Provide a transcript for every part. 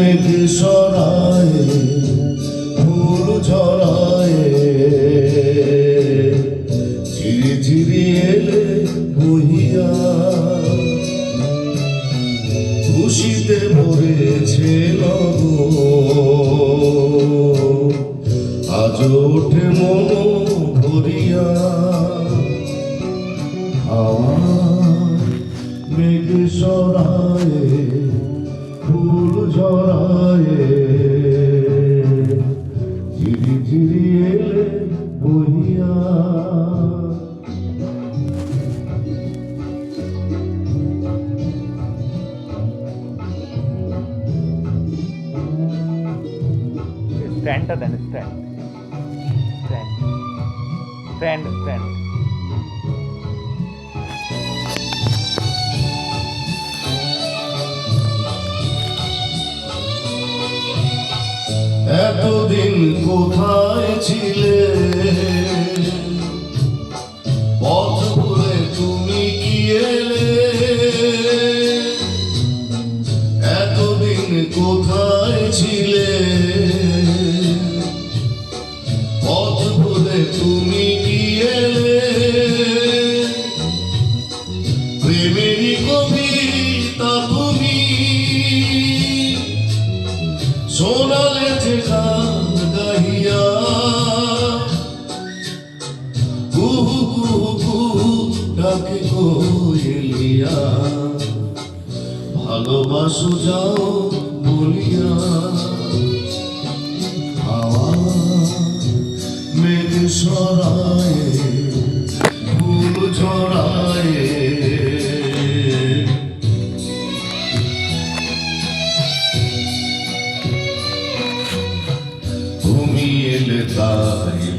মেঘ সরায় স্ট্যান্ডটা দেন স্ট্যান্ড স্ট্যান্ড স্ট্যান্ড স্ট্যান্ড এতদিন কোথায় ছিলে? এলে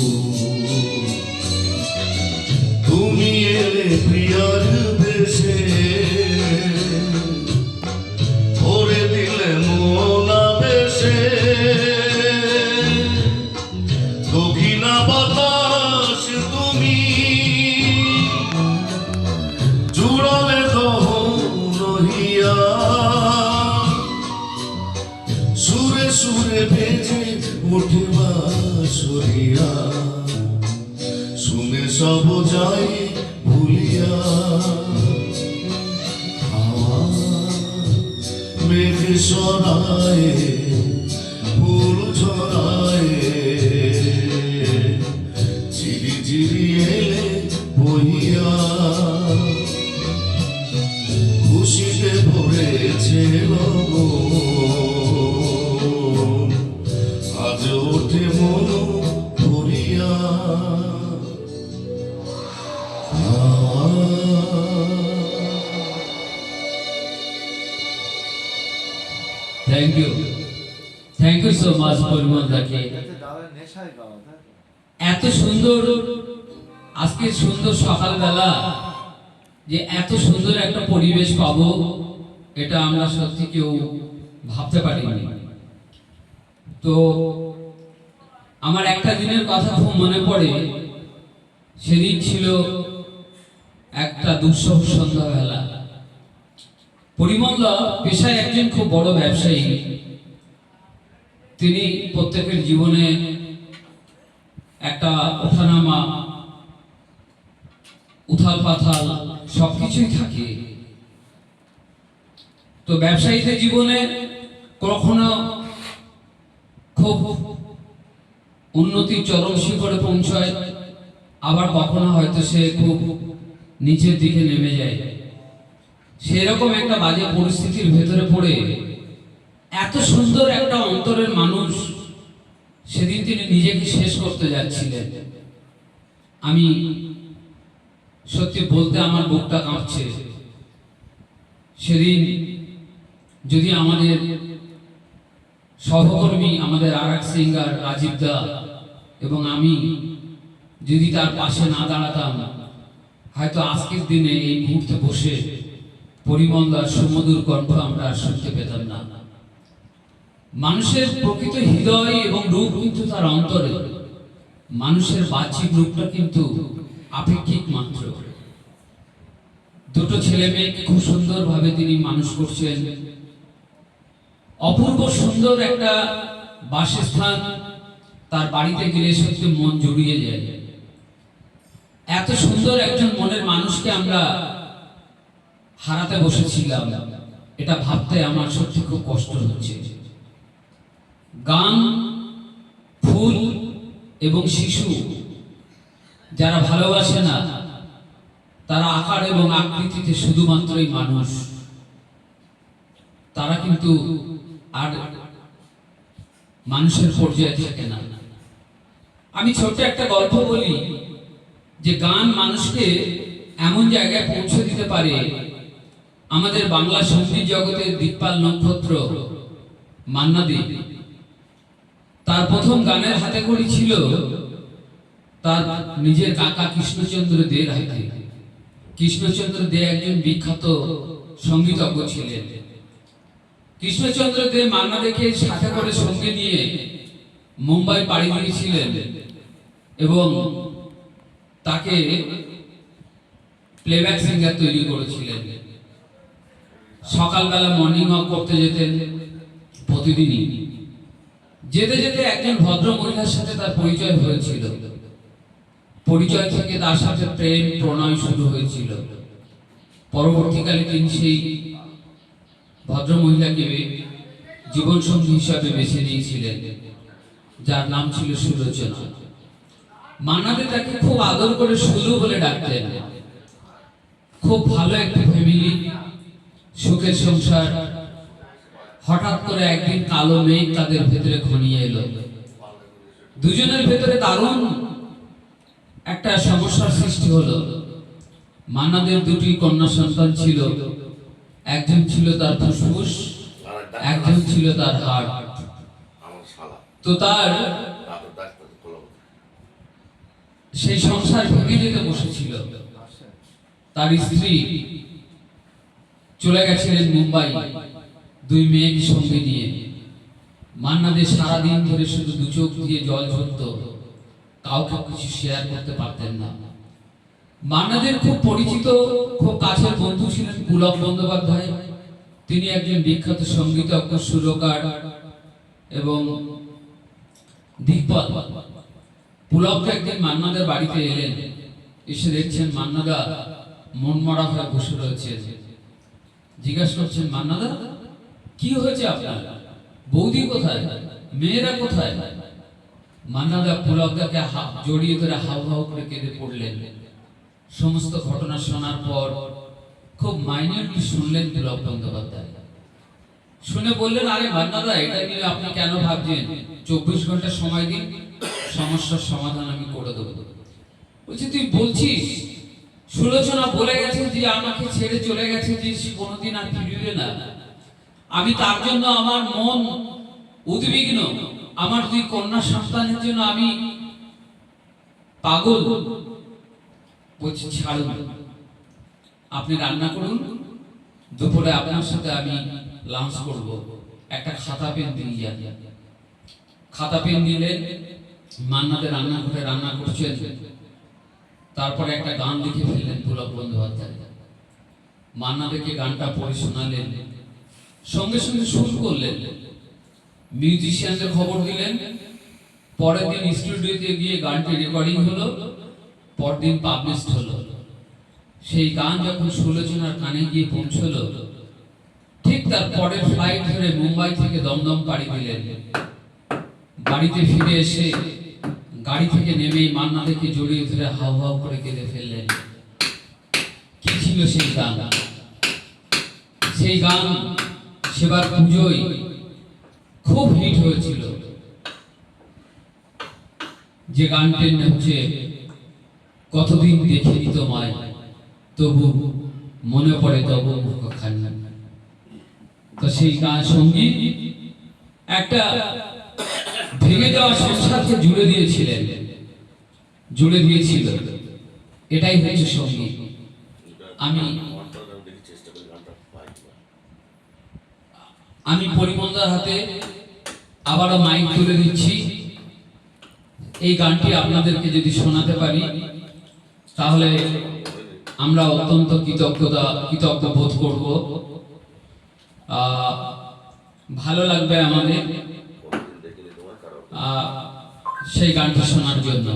তুমি আজকে সুন্দর সকালবেলা যে এত সুন্দর একটা পরিবেশ পাবো, এটা আমরা সত্যি কেউ ভাবতে পারিনি। তো আমার একটা দিনের কথা খুব মনে পড়ে। সেদিন ছিল একটা দুঃসহ সন্ধ্যাবেলা। পরিমল্লা পেশায় একজন খুব বড় ব্যবসায়ী। তিনি প্রত্যেকের জীবনে একটা ওঠানামা উথাল পাথাল সবকিছুই থাকে। তো ব্যবসায়ীদের জীবনে কখনো খুব উন্নতির চরম শিখরে পৌঁছায়, আবার কখনো হয়তো সে খুব নিচের দিকে নেমে যায়। সেরকম একটা বাজে পরিস্থিতির ভেতরে পড়ে এত সুন্দর একটা অন্তরের মানুষ সেদিন তিনি নিজেকে শেষ করতে যাচ্ছিলেন। আমি সত্যি বলতে আমার বুকটা কাঁপছে। সেদিন যদি আমাদের সহকর্মী, আমাদের আর এক সিঙ্গার রাজীব দা এবং আমি যদি তার পাশে না দাঁড়াতাম, হয়তো আজকের দিনে এই মুহূর্তে বসে পরিমন্দার সুমধুর কণ্ঠ আমরা শুনতে পেতাম না। মানুষের প্রকৃত হৃদয় এবং রূপ কিন্তু তার অন্তরে। মানুষের বাহ্যিক রূপটা কিন্তু আপেক্ষিক মাত্র দুটো ছেলে মেয়েকে খুব সুন্দরভাবে তিনি মানুষ করছেন। অপূর্ব সুন্দর একটা বাসস্থান তার বাড়িতে গেলে সত্যি মন জুড়িয়ে যায়। এত সুন্দর একজন মনের মানুষকে আমরা হারাতে বসেছিলাম। এটা ভাবতে আমার সত্যি খুব কষ্ট হচ্ছে। গান, ফুল এবং শিশু যারা ভালোবাসে না, তারা আকার এবং আকৃতিতে শুধুমাত্রই মানুষ। তারা কিন্তু আর মানুষের পর্যায়ে থাকে না। আমি ছোট্ট একটা গল্প বলি যে গান মানুষকে এমন জায়গায় পৌঁছে দিতে পারে। আমাদের বাংলা সংগীত জগতের দিকপাল নক্ষত্র মান্না দে। তার প্রথম গানের হাতে করি ছিল তার নিজের কাকা কৃষ্ণচন্দ্র দের হাতে কৃষ্ণচন্দ্র দে একজন বিখ্যাত সঙ্গীতজ্ঞ ছিলেন। কৃষ্ণচন্দ্র দে মান্না দেখে সাথে করে সঙ্গে নিয়ে মুম্বাই পাড়ি দিয়েছিলেন এবং তাকে প্লেব্যাক সিঙ্গার তৈরি করেছিলেন। সকালবেলা মর্নিং ওয়াক করতে যেতেন প্রতিদিনই। যেতে যেতে একজন ভদ্র মহিলার সাথে তার পরিচয় হয়েছিল। পরিচয় থেকে তার সাথে প্রেম, প্রণয় শুরু হয়েছিল। পরবর্তীকালে তিনি সেই ভদ্র মহিলাকে জীবনসঙ্গী হিসাবে বেছে নিয়েছিলেন, যার নাম ছিল সুলোচনা। মানাদে তাকে খুব আদর করে সুলু বলে ডাকতেন। খুব ভালো একটা ফ্যামিলি সুখের সংসার। হঠাৎ করে একদিন কালো মেঘ তাদের ভেতরে ঘনিয়ে এলো। দুজনের ভেতরে দারুণ একটা সমস্যার সৃষ্টি হলো। মান্নাদের দুটি কন্যা সন্তান ছিল। একজন ছিল তার ফুসফুস, একজন ছিল তার হার্ট তো তার সেই সংসার ভেঙে যেতে বসেছিল। তার স্ত্রী চলে গেছিলেন মুম্বাই দুই মেয়েকে সঙ্গে নিয়ে। মান্নাদের সারাদিন ধরে শুধু দু চোখ দিয়ে জল ঝরত। কাউকে কিছু শেয়ার করতে পারতেন না। মান্নাদের খুব পরিচিত, খুব কাছের বন্ধু ছিলেন পুলক বন্দ্যোপাধ্যায়। তিনি একজন বিখ্যাত সঙ্গীতজ্ঞ, সুরকার এবং দিকপাল। পুলককে একদিন মান্নাদের বাড়িতে এলেন। এসে দেখছেন মান্নাদা মন মরা হয়ে বসে রয়েছে জিজ্ঞাসা করছেন, মান্নাদা, কি হয়েছে আপনার? বৌদি কোথায়? মেয়েরা কোথায়? মান্নাদা পুলকদাকে জড়িয়ে ধরে হাউ হাউ করে কেঁদে পড়লেন। সমস্ত ঘটনা শোনার পর খুব মাইনিউটলি শুনলেন পুলক বন্দ্যোপাধ্যায়? শুনে বললেন, আরে মান্নাদা, এটা নিয়ে আপনি কেন ভাবছেন? চব্বিশ ঘণ্টা সময় দিন, সমস্যার সমাধান আমি করে দেবো। বলছি, তুই বলছিস? সুলোচনা বলে গেছে যে আমাকে ছেড়ে চলে গেছে যে সে কোনোদিন আর ফিরবে না। আমি তার জন্য আমার মন উদ্বিগ্ন। আমার দুই কন্যা সন্তানের জন্য আমি পাগল। বলছি, ছাড়ুন। আপনি রান্না করুন। দুপুরে আপনার সাথে আমি লাঞ্চ করব। একটা খাতা পেন দিয়ে যান। খাতা পেন নিলেন মান্নাতে রান্না করে রান্না করছেন। তারপরে একটা গান লিখে ফেললেন পুলক বন্দ্যোপাধ্যায়। মান্না দেখে গানটা পড়ে শোনালেন। সঙ্গে সঙ্গে শুরু করলেন। মিউজিশিয়ানদের খবর দিলেন। পরের দিন স্টুডিওতে গিয়ে গানটি রেকর্ডিং হলো। পরদিন পাবলিশড হলো। সেই গান যখন সুলোচনার কানে গিয়ে পৌঁছলো, ঠিক তার পরের ফ্লাইট ধরে মুম্বাই থেকে দমদম পাড়ি দিলেন। বাড়িতে ফিরে এসে গাড়ি থেকে নেমেই মান্না দেখে জড়িয়ে ধরে হাউ হাউ করে কেঁদে ফেললেন। কি ছিল সেই গান? সেই গান সেবার পুজোয় খুব হিট হয়েছিল। যে গানটির নাম হচ্ছে, কতদিন দেখিনি তোমায় তবু মনে পড়ে তবু মুখখানি তো সেই গান সংগীত একটা ভেঙে যাওয়া সংসারকে জুড়ে দিয়েছিলেন, জুড়ে দিয়েছিল। এটাই হচ্ছে সংগীত আমি দেখি। আমি পরিমন্দার হাতে আবারও মাইক তুলে দিচ্ছি। এই গানটি আপনাদেরকে যদি শোনাতে পারি, তাহলে আমরা অত্যন্ত কৃতজ্ঞতা, কৃতজ্ঞ বোধ করব। ভালো লাগবে আমাদের সেই গানটি শোনার জন্য।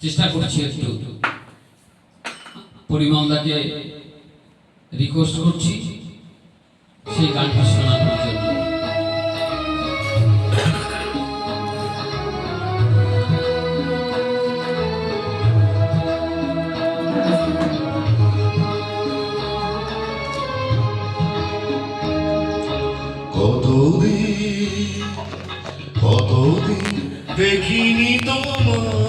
চেষ্টা করছি একটু। পরিমন্দাকে রিকোয়েস্ট করছি, সেই গানটি শোনানোর জন্য। কতদিন কতদিন দেখিনি তোমার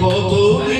কতদিন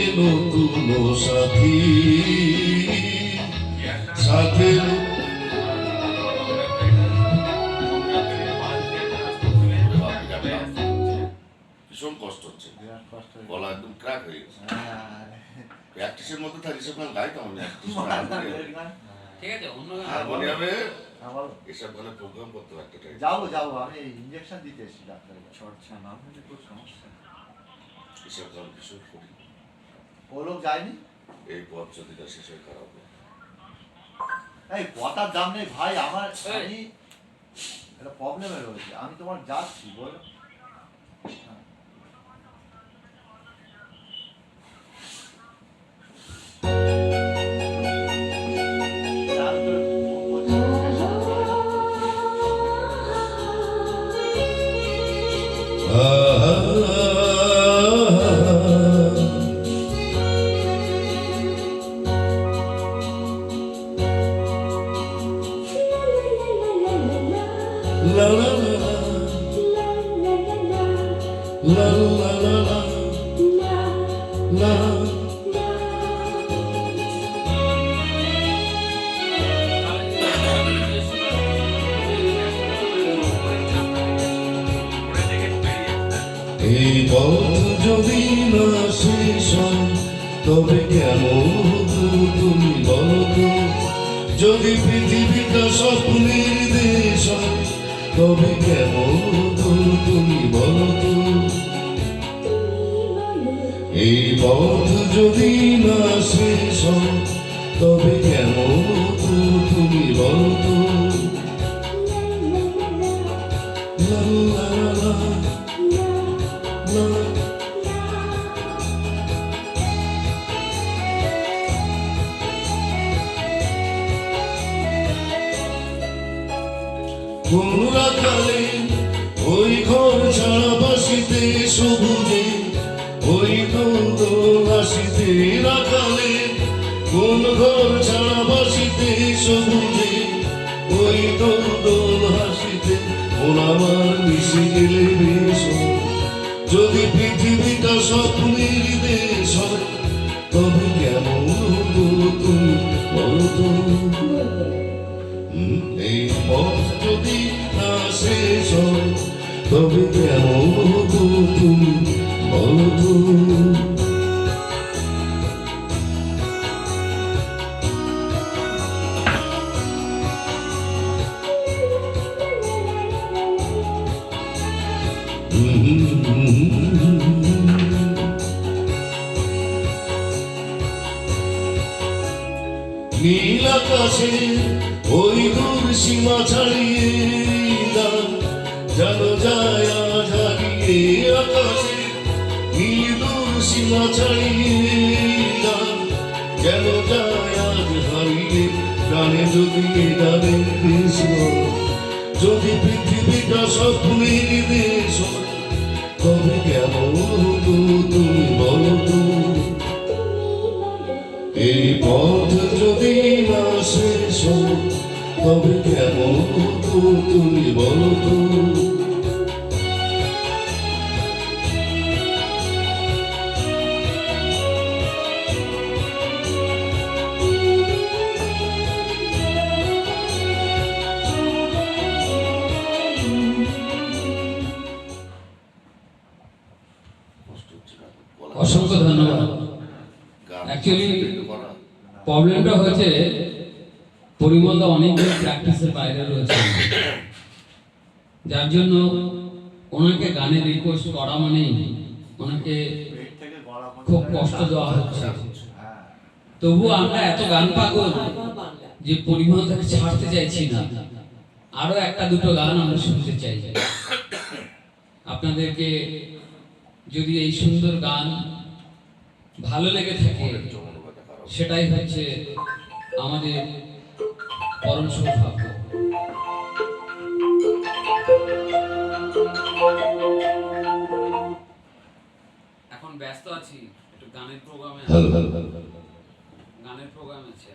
নতুন সাথী। সাথে ভীষণ কষ্ট হচ্ছে। গলা একদম ক্র্যাক হয়ে গেছে। প্র্যাকটিসের মধ্যে থাকি সেখানে গাইতাম আমি ঠিক আছে অন্য হারমোনিয়ামে এসব গানে প্রোগ্রাম করতে টাইম যাব যাব আমি ইঞ্জেকশন দিতে এসেছি ডাক্তারের চর্চা না হলে খুব সমস্যা এসব গান ভীষণ ও লোক যায়নি? এই পথ যদি যা শেষ হয়ে খারাপ। এই কথার দাম নেই ভাই আমার আমি একটা প্রবলেমে রয়েছে। আমি তোমার যাচ্ছি বলো। La তবে কেমন তুমি বলো এই পথ যদি না শেষ তবে কেমন তুমি বলো সবুজে, ওই দোল হাসিতে রাখালে, কোন ঘর ছাড়া বাসিতে সবুজে, ওই দোল হাসিতে মন আমার মিশে গেলে বেশ। যদি পৃথিবীটা স্বপ্নের দেশ তবে কেমন হতো তুমি বলতো এই পথ যদি না শেষ হয় তবে কেমন তুমি বলতো নীল আকাশে ওই দূর সীমা ছাড়িয়ে যেন যায় হারিয়ে আকাশে নীল দূর সীমা ছাড়িয়ে যেন যায় হারিয়ে গানে যদি গানে হয়, যদি পৃথিবীটা স্বপ্নের দেশ তবে কেমন হতো তুমি বলো তো? এই পথ যদি না শেষ তবে কেমন হতো তুমি বলো তো? প্রবলেমটা হয়েছে পরিমলদা অনেকদিন প্র্যাকটিসের বাইরে রয়েছে। যার জন্য ওনাকে গানের রিকোয়েস্ট করা মানেই ওনাকে খুব কষ্ট দেওয়া হচ্ছে। তবু আমরা এত গান পাগল যে পরিমলদাকে ছাড়তে চাইছি না। আরও একটা দুটো গান আমরা শুনতে চাই। আপনাদেরকে যদি এই সুন্দর গান ভালো লেগে থাকে সেটাই হচ্ছে আমাদের পরম সৌভাগ্য। এখন ব্যস্ত আছি একটু গানের প্রোগ্রামে গানের প্রোগ্রাম আছে।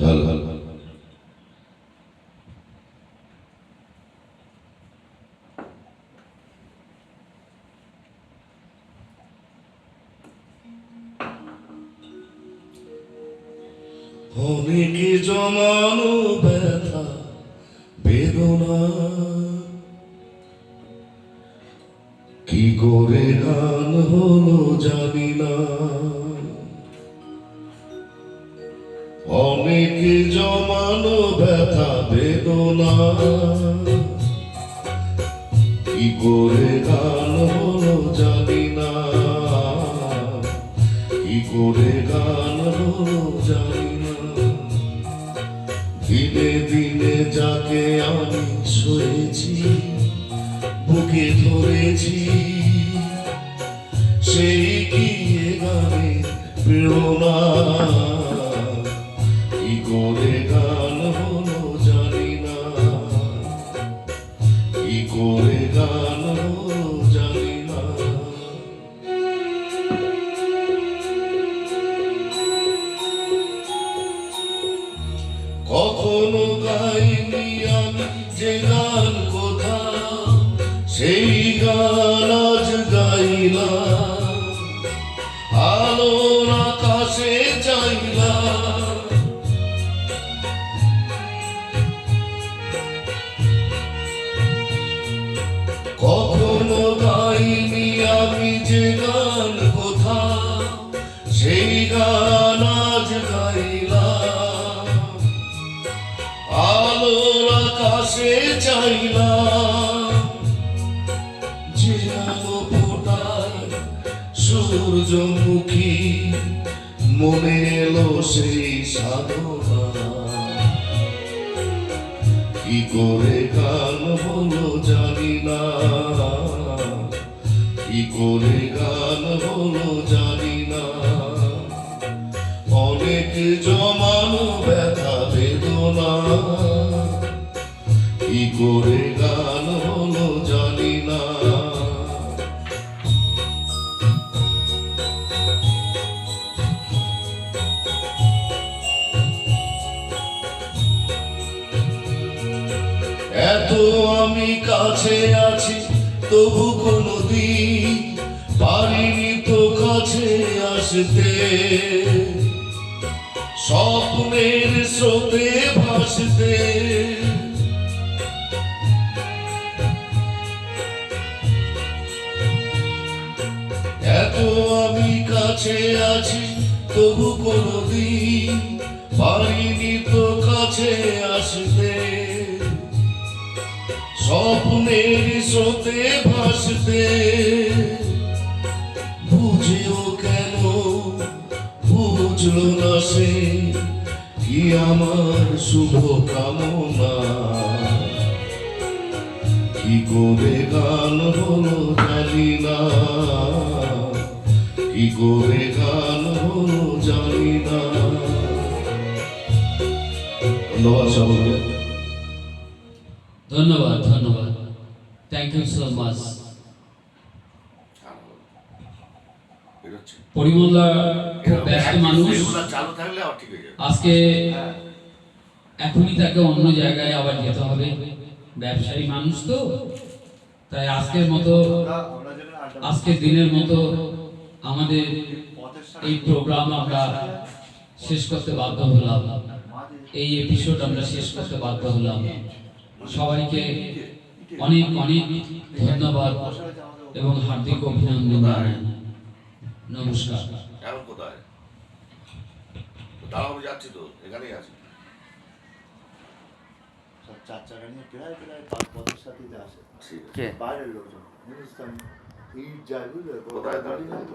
Hello hello. অনেকে জমানো ব্যথা, বেদনা। কি করে গান হলো জানি না। অনেকে জমানো ব্যথা, বেদনা। কি করে গান হলো জানি না। কি করে গান হলো জানি দিনে দিনে যাকে আমি শুয়েছি বুকে ধরেছি সেই কি গানে প্রেরণা? আমি যে গান কোথা সেই গান আজ গাইলাম। আলোর আকাশে চাইলাম, যে আলো ফোটায় সূর্যমুখী মনে এলো সেই সাধনা। কি করে গান হলো জানি না। কি করে গান হলো জানি না। অনেক জমানো ব্যথা বেদনা। করে স্রোতে ভাসতে এত আমি কাছে আছি, তবু কোনো দিন পারিনি তো কাছে আসতে স্বপ্নের স্রোতে ভাসতে বুঝেও কেন বুঝলো না সে? কি আমার শুভ কামনা। কি করে গান হলো জানি না। কি করে গান হলো জানি না। ধন্যবাদ সকলকে ধন্যবাদ ধন্যবাদ। থ্যাংক ইউ সো মাচ আর হলো। বেরোচ্ছে। পরিমল্লা খুব ব্যস্ত মানুষ। ঠিক হয়ে আজকে এখনই তাকে অন্য জায়গায় আবার যেতে হবে। ব্যবসায়ী মানুষ তো। তাই আজকের মতো আজকের দিনের মতো আমাদের এই প্রোগ্রাম আমরা শেষ করতে বাধ্য হলাম। এই এপিসোড আমরা শেষ করতে বাধ্য হলাম। সবাইকে অনেক অনেক ধন্যবাদ এবং হার্দিক অভিনন্দন জানাই। নমস্কার। এখন কোথায়? দাঁড়াবো আমি যাচ্ছি তো এখানেই আছি। সব চার চাকা নিয়ে প্রায় প্রায় পাঁচ পথের সাথে আসে। ঠিক আছে। কে বাইরের লোকজন। হিন্দুস্তানি ইট যায় বুঝলে? কোথায় দাঁড়িয়ে তো।